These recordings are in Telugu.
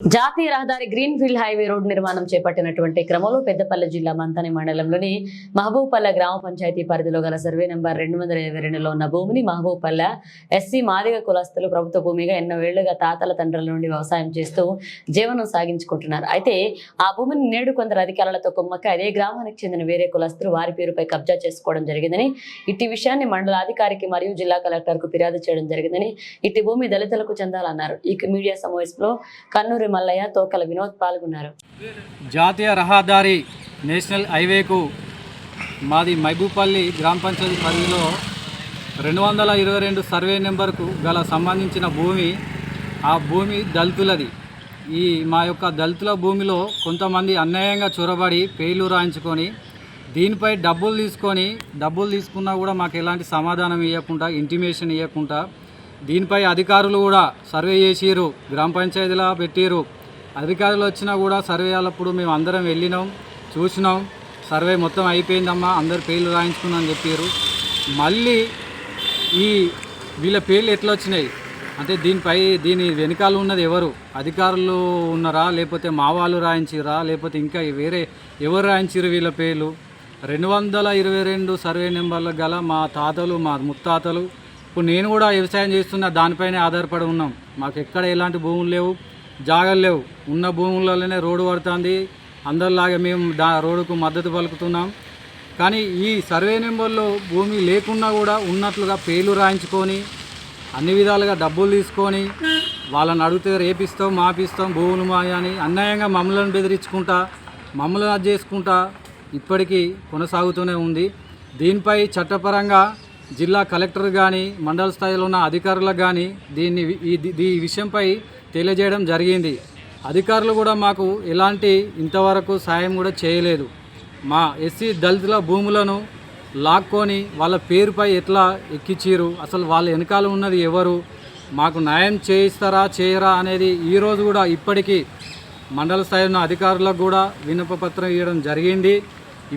జాతీయ రహదారి గ్రీన్ ఫీల్డ్ హైవే రోడ్ నిర్మాణం చేపట్టినటువంటి క్రమంలో పెద్దపల్లి జిల్లా మంతని మండలంలోని మహబూబ్పల్ల గ్రామ పంచాయతీ పరిధిలో గల సర్వే నెంబర్ రెండు వందల ఇరవై రెండులో ఉన్న భూమిని మహబూబ్పల్ల ఎస్సీ మాదిగ కులస్తులు ప్రభుత్వ భూమిగా ఎన్నో ఏళ్ళుగా తాతల తండ్రుల నుండి వ్యవసాయం చేస్తూ జీవనం సాగించుకుంటున్నారు. అయితే ఆ భూమిని నేడు కొందరు అధికారులతో కుమ్మక్క అదే గ్రామానికి చెందిన వేరే కులస్తులు వారి పేరుపై కబ్జా చేసుకోవడం జరిగిందని ఇట్టి విషయాన్ని మండలాధికారికి మరియు జిల్లా కలెక్టర్కు ఫిర్యాదు చేయడం జరిగిందని ఇట్టి భూమి దళితులకు చెందాలన్నారు. ఈ మీడియా సమావేశంలో కన్నూరు మల్లయ్య తోకల వినోద్ పాల్గొన్నారు. జాతీయ రహదారి నేషనల్ హైవేకు మాది మైబూపల్లి గ్రామ పంచాయతీ పరిధిలో రెండు వందల ఇరవై రెండు సర్వే నెంబర్కు గల సంబంధించిన భూమి ఆ భూమి దళితులది. ఈ మా యొక్క దళితుల భూమిలో కొంతమంది అన్యాయంగా చొరబడి పేర్లు రాయించుకొని దీనిపై డబ్బులు తీసుకొని డబ్బులు తీసుకున్నా కూడా మాకు ఎలాంటి సమాధానం ఇవ్వకుండా ఇంటిమేషన్ ఇవ్వకుండా దీనిపై అధికారులు కూడా సర్వే చేసిరు గ్రామ పంచాయతీలా పెట్టిరు అధికారులు వచ్చినా కూడా సర్వే అప్పుడు మేము అందరం వెళ్ళినాం చూసినాం. సర్వే మొత్తం అయిపోయిందమ్మా అందరు పేర్లు రాయించుకున్నాం అని చెప్పారు మళ్ళీ ఈ వీళ్ళ పేర్లు ఎట్లా వచ్చినాయి? అంటే దీనిపై దీని వెనకాల ఉన్నది ఎవరు? అధికారులు ఉన్నారా? లేకపోతే మా వాళ్ళు రాయించిరా లేకపోతే ఇంకా వేరే ఎవరు రాయించారు వీళ్ళ పేర్లు? రెండు వందల ఇరవై రెండు సర్వే నెంబర్లు గల మా తాతలు మా ముత్తాతలు ఇప్పుడు నేను కూడా వ్యవసాయం చేస్తున్న దానిపైనే ఆధారపడి ఉన్నాం. మాకు ఎక్కడ ఎలాంటి భూములు లేవు జాగలు లేవు. ఉన్న భూములలోనే రోడ్డు పడుతుంది. అందరిలాగా మేము దా రోడ్డుకు మద్దతు పలుకుతున్నాం. కానీ ఈ సర్వే నెంబర్లో భూమి లేకున్నా కూడా ఉన్నట్లుగా పేర్లు రాయించుకొని అన్ని విధాలుగా డబ్బులు తీసుకొని వాళ్ళని అడిగితే రేపిస్తాం మాపిస్తాం భూములు మా అని అన్యాయంగా మమ్మల్ని బెదిరించుకుంటా మమ్మల్ని అది చేసుకుంటా ఇప్పటికీ కొనసాగుతూనే ఉంది. దీనిపై చట్టపరంగా జిల్లా కలెక్టర్ కానీ మండల స్థాయిలో ఉన్న అధికారులకు కానీ దీన్ని ఈ విషయంపై తెలియజేయడం జరిగింది. అధికారులు కూడా మాకు ఎలాంటి ఇంతవరకు సాయం కూడా చేయలేదు. మా ఎస్సీ దళితుల భూములను లాక్కొని వాళ్ళ పేరుపై ఎట్లా ఎక్కించారు అసలు వాళ్ళ వెనకాల ఉన్నది ఎవరు? మాకు న్యాయం చేయిస్తారా చేయరా అనేది ఈరోజు కూడా ఇప్పటికీ మండల స్థాయి ఉన్న అధికారులకు కూడా వినపపత్రం ఇవ్వడం జరిగింది.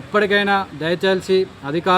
ఇప్పటికైనా దయచేసి అధికారులు